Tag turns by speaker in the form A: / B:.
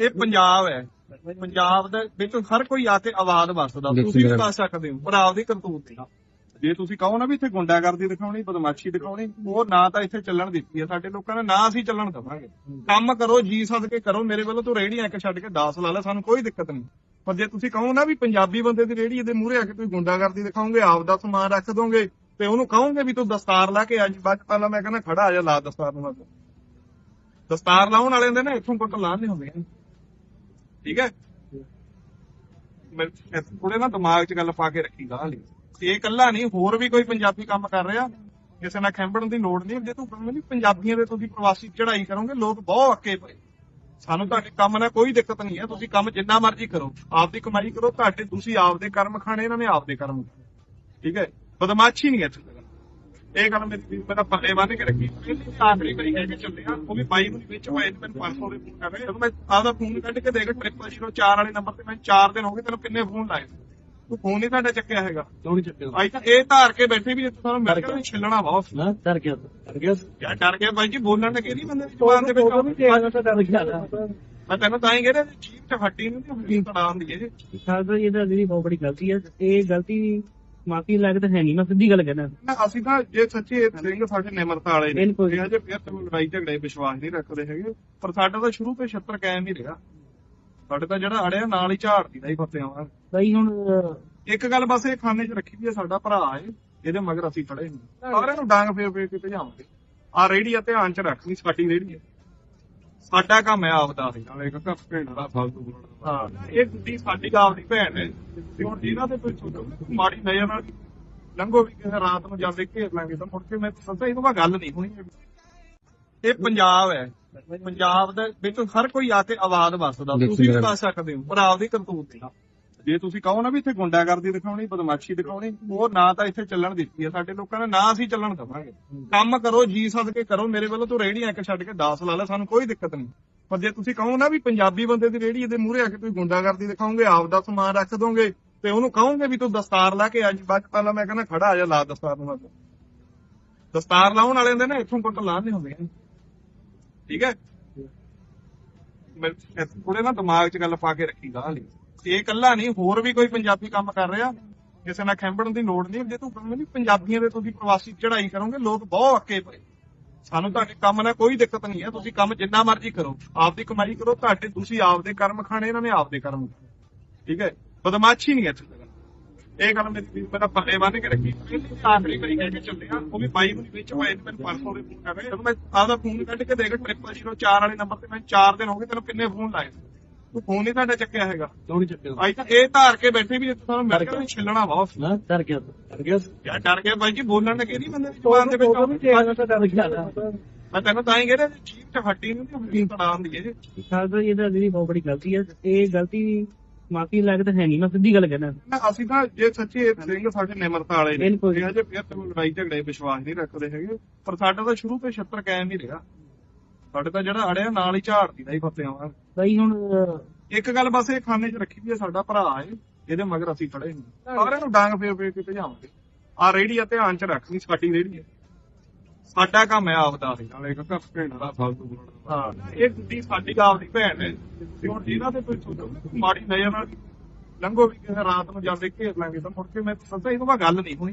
A: ਇਹ ਪੰਜਾਬ ਹੈ। ਪੰਜਾਬ ਦੇ ਵਿੱਚ ਹਰ ਕੋਈ ਆ ਕੇ ਆਵਾਜ਼ ਵਸਦਾ।
B: ਦੇਖੀ
A: ਤੁਸੀਂ ਵੀ ਕਰ ਸਕਦੇ ਹੋ ਪਰ ਆਪਦੀ ਕਰਤੂਤ ਦੀ। ਜੇ ਤੁਸੀਂ ਕਹੋ ਨਾ ਵੀ ਇੱਥੇ ਗੁੰਡਾਗਰਦੀ ਦਿਖਾਉਣੀ ਬਦਮਾਸ਼ੀ ਦਿਖਾਉਣੀ ਉਹ ਨਾ ਤਾਂ ਇੱਥੇ ਚੱਲਣ ਦਿੱਤੀ ਹੈ ਸਾਡੇ ਲੋਕਾਂ ਨੇ ਨਾ ਅਸੀਂ ਚੱਲਣ ਦਵਾਂਗੇ। ਕੰਮ ਕਰੋ ਜੀ ਸਦਕੇ ਕਰੋ ਮੇਰੇ ਵੱਲੋਂ ਤੂੰ ਰੇੜੀਆਂ ਇੱਕ ਛੱਡ ਕੇ 10 ਲਾ ਲੈ ਸਾਨੂੰ ਕੋਈ ਦਿੱਕਤ ਨਹੀਂ। ਪਰ ਜੇ ਤੁਸੀਂ ਕਹੋ ਨਾ ਵੀ ਪੰਜਾਬੀ ਬੰਦੇ ਦੀ ਰੇੜੀ ਦੇ ਮੂਹਰੇ ਆ ਕੇ ਤੁਸੀਂ ਗੁੰਡਾਗਰਦੀ ਦਿਖਾਓਗੇ ਆਪਦਾ ਸਮਾਨ ਰੱਖ ਦੋਗੇ ਤੇ ਉਹਨੂੰ ਕਹੋਗੇ ਵੀ ਤੂੰ ਦਸਤਾਰ ਲਾ ਕੇ ਅੱਜ ਬਾਅਦ ਪਹਿਲਾਂ ਮੈਂ ਕਹਿੰਦਾ ਖੜਾ ਆ ਜਾ ਲਾ ਦਸਤਾਰ ਨੂੰ ਦਸਤਾਰ ਲਾਉਣ ਵਾਲੇ ਹੁੰਦੇ ਨੇ ਇੱਥੋਂ ਕੁੱਟ ਲਾਣੇ ਹੁੰਦੇ ਆ। ਠੀਕ ਹੈ? ਮੈਂ ਥੋੜੇ ਨਾ ਦਿਮਾਗ 'ਚ ਗੱਲ ਪਾ ਕੇ ਰੱਖੀ ਗਾਹ ਲਈ। ਇਹ ਇਕੱਲਾ ਨਹੀਂ, ਹੋਰ ਵੀ ਕੋਈ ਪੰਜਾਬੀ ਕੰਮ ਕਰ ਰਿਹਾ? ਕਿਸੇ ਨਾਲ ਖੈਂਬੜਨ ਦੀ ਲੋੜ ਨਹੀਂ। ਜੇ ਤੂੰ ਕਹਵੇਂ ਨਹੀਂ ਪੰਜਾਬੀਆਂ ਦੇ ਤੁਸੀਂ ਪ੍ਰਵਾਸੀ ਚੜਾਈ ਕਰੋਗੇ, ਲੋਕ ਬਹੁਤ ਅੱਕੇ ਪਏ। ਸਾਨੂੰ ਤੁਹਾਡੇ ਕੰਮ ਨਾਲ ਕੋਈ ਦਿੱਕਤ ਨਹੀਂ ਹੈ। ਤੁਸੀਂ ਕੰਮ ਜਿੰਨਾ ਮਰਜ਼ੀ ਕਰੋ। ਆਪਦੀ ਕਮਾਈ ਕਰੋ, ਤੁਹਾਡੇ ਤੁਸੀਂ ਆਪਦੇ ਕਰਮ ਖਾਣੇ, ਇਹਨਾਂ ਨੇ ਆਪਦੇ ਕਰਮ ਠੀਕ ਹੈ? ਬਦਮਾਸ਼ੀ ਨਹੀਂ ਹੈ ਇੱਥੇ। ਇਹ ਗੱਲ ਮੇਰੀ ਮੇਰਾ ਪੱਲੇ ਬੰਨ ਕੇ ਰੱਖੀ। ਪਹਿਲੀ ਆਖਰੀ ਵਾਰੀ ਕਹਿ ਕੇ ਚੱਲਿਆ ਉਹ ਵੀ ਬਾਈ ਨੂੰ ਵਿੱਚ ਤੇ ਮੈਨੂੰ 500 ਦੇ ਫੋਨ ਕਰ ਰਹੇ ਜਦੋਂ ਮੈਂ ਆਪਦਾ ਫੋਨ ਕੱਢ ਕੇ ਦੇਖ 0004 ਵਾਲੇ ਨੰਬਰ ਤੇ ਮੈਂ 4 ਦਿਨ ਹੋ ਗਏ ਤੈਨੂੰ ਕਿੰਨੇ ਫੋਨ ਲਾਏ। ਤੂੰ ਫੋਨ ਨਹੀਂ ਤੁਹਾਡਾ ਚੱਕਿਆ ਹੈਗਾ।
C: ਕਿਉਂ ਨਹੀਂ ਚੱਕਿਆ?
A: ਅੱਜ ਤਾਂ ਇਹ ਧਾਰ ਕੇ ਬੈਠੇ ਵੀ ਜਿੱਥੇ ਤੁਹਾਨੂੰ ਮਿਲ ਕੇ ਛਿੱਲਣਾ ਬਹੁਤ
C: ਨਾ ਡਰ ਗਿਆ ਡਰ ਗਿਆ।
A: ਯਾਰ ਡਰ ਕੇ ਬਾਈ ਜੀ ਬੋਲਣ ਲੱਗੇ ਨਹੀਂ ਬੰਦੇ ਦੀ ਜ਼ੁਬਾਨ ਦੇ ਵਿੱਚ।
C: ਤਾਂ ਡਰ ਗਿਆ
A: ਮੈਂ ਤੈਨੂੰ ਤਾਂ ਹੀ ਕਹਿੰਦਾ ਚੀਪ ਤੇ ਫੱਟੀ ਨੂੰ ਤੇ ਹੱਡੀ ਤੜਾ ਹੁੰਦੀ ਹੈ ਜੀ।
C: ਸਾਡਾ ਇਹਦਾ ਜਿਹੜੀ ਬਹੁਤ ਬੜੀ ਗਲਤੀ ਹੈ ਇਹ ਗਲਤੀ ਮਾਫੀ ਲੱਗਦਾ ਹੈ ਨਹੀਂ ਮੈਂ ਸਿੱਧੀ ਗੱਲ ਕਹਿਣਾ।
A: ਨਾ ਅਸੀਂ ਤਾਂ ਜੇ ਸੱਚੀ ਇਹ ਸਿੰਘ ਸਾਡੇ ਨਿਮਰਤਾ ਵਾਲੇ ਨੇ।
C: ਬਿਲਕੁਲ।
A: ਇਹ ਜੇ ਫਿਰ ਤੇ ਲੜਾਈ ਝਗੜੇ ਵਿਸ਼ਵਾਸ ਨਹੀਂ ਰੱਖਦੇ ਹੈਗੇ। ਪਰ ਸਾਡਾ ਤਾਂ ਸ਼ੁਰੂ ਤੋਂ 76 ਕਾਇਮ ਹੀ ਰਿਹਾ। ਸਾਡੇ ਤਾਂ ਜਿਹੜਾ ਅੜਿਆ ਨਾਲ ਹੀ ਝਾੜਦੀ ਦਾ ਹੀ ਫੱਤੇ ਆਵਾਂ
C: ਬਈ ਹੁਣ ਅਹ,
A: ਇੱਕ ਗੱਲ ਬਸ ਇਹ ਖਾਨੇ 'ਚ ਰੱਖੀ ਵੀ ਹੈ ਸਾਡਾ ਭਰਾ ਏ ਇਹਦੇ ਮਗਰ ਅਸੀਂ ਖੜੇ ਹਾਂ। ਸਾਰਿਆਂ ਨੂੰ ਡਾਂਗ ਫੇਰ ਫੇਰ ਕੇ ਭਜਾਵਾਂਗੇ। ਆ ਰੇੜੀ ਆ ਧਿਆਨ 'ਚ ਰੱਖਣੀ ਸਾਡੀ ਰੇੜੀ ਹੈ ਸਾਡਾ ਕੰਮ ਹੈ ਆਪਦਾ। ਸੀ ਨਾਲੇ ਇੱਕ ਕੱਪ ਭੈਣ ਦਾ ਫਾਲਤੂ ਬੋਲਣਾ ਹਾਂ ਇਹ ਗੁੱਡੀ ਸਾਡੀ ਆਪਦੀ ਭੈਣ ਹੈ। ਤੇ ਹੁਣ ਜਿਹਨਾਂ ਤੇ ਕੋਈ ਛੋਟਾ ਮਾੜੀ ਨਜ਼ਰ ਨਾਲ ਲੰਘੋ ਵੀ ਕਿਸੇ ਰਾਤ ਨੂੰ ਜਾਂਦੇ ਘੇਰ ਲਾਂਗੇ ਤਾਂ ਮੁੜ ਕੇ ਮੈਂ ਸੱਚਾ ਇਹ ਤੋਂ ਬਾਅਦ ਗੱਲ ਨਹੀਂ ਹੋਣੀ ਇਹ ਪੰਜਾਬ ਹੈ। ਪੰਜਾਬ ਦੇ ਵਿੱਚ ਹਰ ਕੋਈ ਆ ਕੇ ਆਵਾਜ਼ ਵਸਦਾ। ਤੁਸੀਂ ਵੀ ਕਰ ਸਕਦੇ ਹੋ ਪਰ ਆਪਦੀ ਕਰਤੂਤ ਦੀ ਜੇ ਤੁਸੀਂ ਕਹੋ ਨਾ ਵੀ ਇੱਥੇ ਗੁੰਡਾਗਰਦੀ ਦਿਖਾਉਣੀ, ਬਦਮਾਸ਼ੀ ਦਿਖਾਉਣੀ, ਉਹ ਨਾ ਤਾਂ ਇੱਥੇ ਚੱਲਣ ਦਿੱਤੀ ਹੈ ਸਾਡੇ ਲੋਕਾਂ ਨੇ, ਨਾ ਅਸੀਂ ਚੱਲਣ ਦਵਾਂਗੇ। ਕੰਮ ਕਰੋ, ਜੀ ਸਦਕੇ ਕਰੋ, ਮੇਰੇ ਵੱਲੋਂ ਤੂੰ ਰੇੜੀਆਂ ਇੱਕ ਛੱਡ ਕੇ 10 ਲਾ ਲੈ, ਸਾਨੂੰ ਕੋਈ ਦਿੱਕਤ ਨਹੀਂ। ਪਰ ਜੇ ਤੁਸੀਂ ਕਹੋ ਨਾ ਵੀ ਪੰਜਾਬੀ ਬੰਦੇ ਦੀ ਰੇੜੀ ਦੇ ਮੂਹਰੇ ਆ ਕੇ ਤੁਸੀਂ ਗੁੰਡਾਗਰਦੀ ਦਿਖਾਓਗੇ, ਆਪ ਦਾ ਸਮਾਨ ਰੱਖ ਦੋਗੇ, ਤੇ ਉਹਨੂੰ ਕਹੋਗੇ ਵੀ ਤੂੰ ਦਸਤਾਰ ਲਾ ਕੇ ਅੱਜ ਬਾਅਦ 'ਚ ਪਹਿਲਾਂ ਮੈਂ ਕਹਿੰਦਾ ਖੜਾ ਆ ਜਾ, ਲਾ ਦਸਤਾਰ ਨੂੰ ਮਤ ਦਸਤਾਰ ਲਾਉਣ ਵਾਲੇ ਹੁੰਦੇ ਨੇ, ਇੱਥੋਂ ਕੁੱਟ ਲਾਣੇ ਹੁੰਦੇ। ਆ ਠੀਕ ਹੈ? ਮੈਂ ਥੋੜੇ ਨਾ ਦਿਮਾਗ 'ਚ ਗੱਲ ਪਾ ਕੇ ਰੱਖੀ ਗਾਹ ਲਈ। ਇਹ ਇਕੱਲਾ ਨਹੀਂ, ਹੋਰ ਵੀ ਕੋਈ ਪੰਜਾਬੀ ਕੰਮ ਕਰ ਰਿਹਾ। ਕਿਸੇ ਨਾਲ ਖੈਂਬੜਨ ਦੀ ਲੋੜ ਨਹੀਂ। ਜੇ ਤੂੰ ਕਹਵੇਂ ਪੰਜਾਬੀਆਂ ਦੇ ਤੁਸੀਂ ਪ੍ਰਵਾਸੀ ਚੜਾਈ ਕਰੋਗੇ, ਲੋਕ ਬਹੁਤ ਅੱਕੇ ਪਏ। ਸਾਨੂੰ ਤੁਹਾਡੇ ਕੰਮ ਨਾਲ ਕੋਈ ਦਿੱਕਤ ਨਹੀਂ ਹੈ। ਤੁਸੀਂ ਕੰਮ ਜਿੰਨਾ ਮਰਜ਼ੀ ਕਰੋ। ਆਪਦੀ ਕਮਾਈ ਕਰੋ, ਤੁਹਾਡੇ, ਤੁਸੀਂ ਆਪਦੇ ਕਰਮ ਖਾਣੇ, ਇਹਨਾਂ ਨੇ ਆਪਦੇ ਕਰਮ ਠੀਕ ਹੈ? ਬਦਮਾਸ਼ੀ ਨਹੀਂ ਹੈ ਇੱਥੇ ਇਹ ਗੱਲ ਮੇਰੀ ਮੇਰਾ ਪੱਲੇ ਬੰਨ ਕੇ ਰੱਖੀ। ਆਖਰੀ ਵਾਰੀ ਕਹਿ ਕੇ ਚੱਲਿਆ। ਉਹ ਵੀ ਬਾਈ ਨੂੰ ਵਿੱਚ ਹੋਏ ਮੈਨੂੰ ਪਰਸੋਂ ਦੇ ਫੋਨ ਕਰ ਰਹੇ। ਜਦੋਂ ਮੈਂ ਆਪਦਾ ਫੋਨ ਕੱਢ ਕੇ ਦੇਖ 0004 ਵਾਲੇ ਨੰਬਰ ਤੇ ਮੈਂ 4 ਦਿਨ ਹੋ ਗਏ, ਤੈਨੂੰ ਕਿੰਨੇ ਫੋਨ ਲਾਏ ਤੂੰ ਫੋਨ ਨਹੀਂ ਤੁਹਾਡਾ ਚੱਕਿਆ ਹੈਗਾ?
C: ਕਿਉਂ ਨਹੀਂ ਚੱਕਿਆ?
A: ਅੱਜ ਤਾਂ ਇਹ ਧਾਰ ਕੇ ਬੈਠੇ ਵੀ ਜਿੱਥੇ ਤੁਹਾਨੂੰ ਮਿਲ ਕੇ ਛਿੱਲਣਾ ਬਹੁਤ
C: ਨਾ ਡਰ ਗਿਆ ਡਰ ਗਿਆ
A: ਯਾਰ ਡਰ ਕੇ ਬਾਈ ਜੀ ਬੋਲਣ ਲੱਗੇ ਨਹੀਂ ਬੰਦੇ ਦੀ ਜ਼ੁਬਾਨ ਦੇ ਵਿੱਚ
C: ਉਹ ਵੀ ਕਿਹਾ ਤਾਂ ਡਰ ਗਿਆ
A: ਮੈਂ ਤੈਨੂੰ ਤਾਂ ਹੀ ਕਹਿੰਦਾ ਚੀਪ ਤੇ ਫੱਟੀ ਨੂੰ ਤੇ ਹੱਡੀ ਤੜਾ ਹੁੰਦੀ ਹੈ ਜੀ।
C: ਸਾਡਾ ਇਹਦਾ ਜਿਹੜੀ ਬਹੁਤ ਬੜੀ ਗਲਤੀ ਹੈ ਇਹ ਗਲਤੀ ਮਾਫੀ ਲੱਗਦਾ ਹੈ ਨਹੀਂ ਮੈਂ ਸਿੱਧੀ ਗੱਲ ਕਹਿਣਾ।
A: ਨਾ ਅਸੀਂ ਤਾਂ ਜੇ ਸੱਚੀ ਇਹ ਸਿੰਘ ਸਾਡੇ ਨਿਮਰਤਾ ਵਾਲੇ ਨੇ ਜੇ। ਫਿਰ ਤੇ ਲੜਾਈ ਝਗੜੇ ਵਿਸ਼ਵਾਸ ਨਹੀਂ ਰੱਖਦੇ ਹੈਗੇ। ਪਰ ਸਾਡਾ ਤਾਂ ਸ਼ੁਰੂ ਤੋਂ 76 ਕਾਇਮ ਹੀ ਰਿਹਾ। ਸਾਡੇ ਤਾਂ ਜਿਹੜਾ ਅੜਿਆ ਨਾਲ ਹੀ ਝਾੜਦੀ ਦਾ ਹੀ ਫੱਤੇ ਆਵਾਂ
C: ਬਈ ਹੁਣ
A: ਇੱਕ ਗੱਲ ਬਸ ਇਹ ਖਾਨੇ 'ਚ ਰੱਖੀ ਵੀ ਹੈ ਸਾਡਾ ਭਰਾ ਏ ਇਹਦੇ ਮਗਰ ਅਸੀਂ ਖੜੇ ਹਾਂ। ਸਾਰਿਆਂ ਨੂੰ ਡਾਂਗ ਫੇਰ ਫੇਰ ਕੇ ਭਜਾਵਾਂਗੇ। ਆ ਰੇੜੀ ਆ ਧਿਆਨ 'ਚ ਰੱਖਣੀ ਸਾਡੀ ਰੇੜੀ ਹੈ ਸਾਡਾ ਕੰਮ ਹੈ ਆਪਦਾ ਸੀ ਨਾਲੇ ਇੱਕ ਕੱਪ ਭੈਣ ਦਾ ਫਾਲਤੂ ਬੋਲਣਾ ਹਾਂ। ਇਹ ਗੁੱਡੀ ਸਾਡੀ ਆਪਦੀ ਭੈਣ ਹੈ ਤੇ ਹੁਣ ਜਿਹਨਾਂ ਤੇ ਕੋਈ ਛੋਟਾ ਮਾੜੀ ਨਜ਼ਰ ਨਾਲ ਲੰਘੋ ਵੀ ਕਿਸੇ ਰਾਤ ਨੂੰ ਜਾਂਦੇ ਘੇਰ ਲਾਂਗੇ ਤਾਂ ਮੁੜ ਕੇ ਮੈਂ ਸੱਚਾ ਇਹ ਤੋਂ ਗੱਲ ਨਹੀਂ ਹੋਣੀ